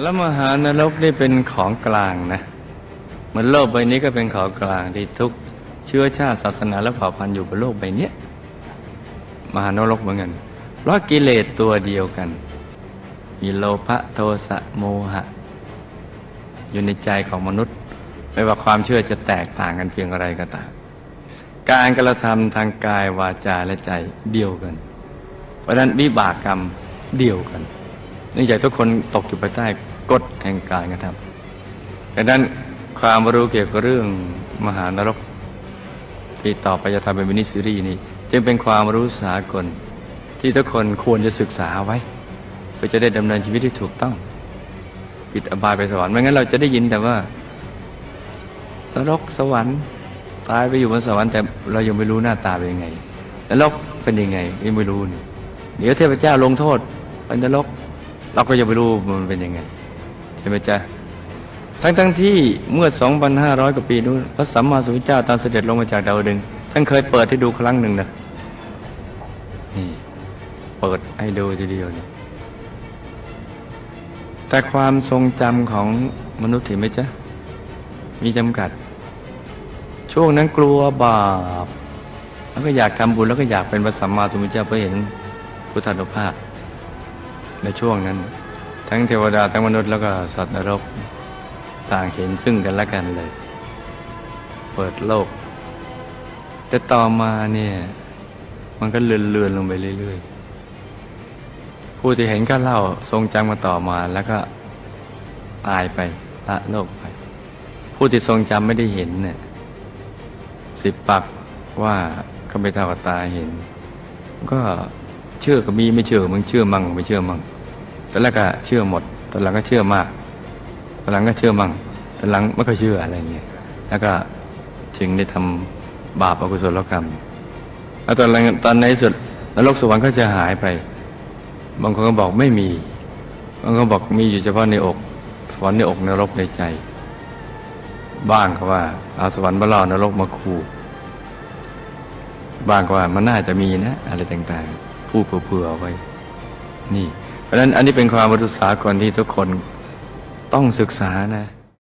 แล้วมหานรกนี่เป็นของกลางนะ เหมือนโลกใบนี้ก็เป็นของกลางที่ทุกเชื้อชาติศาสนาและเผ่าพันธุ์อยู่บนโลกใบนี้มหานรกเหมือนกัน เพราะกิเลสตัวเดียวกัน มีโลภะโทสะโมหะ อยู่ในใจของมนุษย์ ไม่ว่าความเชื่อจะแตกต่างกันเพียงอะไรก็ตาม การกระทำทางกายวาจาและใจเดียวกัน เพราะฉะนั้นวิบากกรรมเดียวกัน นื่องจากทุกคนตกอยู่ภายใต้กฎแห่งการกระทำดังนั้นความรู้เกี่ยวกับเรื่องมหานรก ที่ต่อไปจะทำเป็นมินิซีรีส์นี้จึงเป็นความรู้สากลที่ทุกคนควรจะศึกษาไว้ เพื่อจะได้ดำเนินชีวิตที่ถูกต้องปิดอบายไปสวรรค์ไม่งั้นเราจะได้ยินแต่ว่านรกสวรรค์ตายไปอยู่บนสวรรค์แต่เรายังไม่รู้หน้าตาเป็นยังไงนรกเป็นยังไงยังไม่รู้นี่เดี๋ยวเทพเจ้าลงโทษเป็นนรก เราก็ยังไม่รู้มันเป็นยังไง ใช่ไหมจ๊ะทั้งทั้งๆที่เมื่อ 2,500 กว่าปีนู้นพระสัมมาสัมพุทธเจ้าตอนเสด็จลงมาจากดาวดึงท่านเคยเปิดให้ดูครั้งหนึ่งนะนี่เปิดให้ดูทีเดียวนี่แต่ความทรงจำของมนุษย์เห็นไหมจ๊ะ มีจำกัด ช่วงนั้นกลัวบาป แล้วก็อยากทำบุญแล้วก็อยากเป็นพระสัมมาสัมพุทธเจ้าเพื่อเห็นพุทธานุภาพ ในช่วงนั้น ทั้งเทวดาทั้งมนุษย์แล้วก็สัตว์นรก ต่างเห็นซึ่งกันและกันเลย เปิดโลก แต่ต่อมาเนี่ย มันก็เลือนเลือนๆลงไปเรื่อยๆ ผู้ที่เห็นก็เล่าทรงจำมาต่อมาแล้วก็ตายไปละโลกไป ผู้ที่ทรงจำไม่ได้เห็นเนี่ยสิบปักว่าเขาไปเท่ากับตาเห็น ก็เชื่อก็มีไม่เชื่อมึงเชื่อมั่งไม่เชื่อมั่ง ตอนแรกก็เชื่อหมดตอนหลังก็เชื่อมากตอนหลังก็เชื่อมั่งตอนหลังไม่ค่อยเชื่ออะไรเงี้ยแล้วก็ถึงได้ทำบาปอกุศลกรรมแล้วตอนหลังตอนในสุดนรกสวรรค์ก็จะหายไป บางคนก็บอกไม่มีบางคนก็บอกมีอยู่เฉพาะในอก สวรรค์ในอกนรกในใจ บ้างก็ว่าเอาสวรรค์มาล่อนรกมาขู่บ้างก็ว่ามันน่าจะมีนะ อะไรต่างๆผู้เผื่อๆเอาไว้ นี่ เพราะนั้นอันนี้เป็นความบริสุทธิ์สากลที่ทุกคนต้องศึกษานะ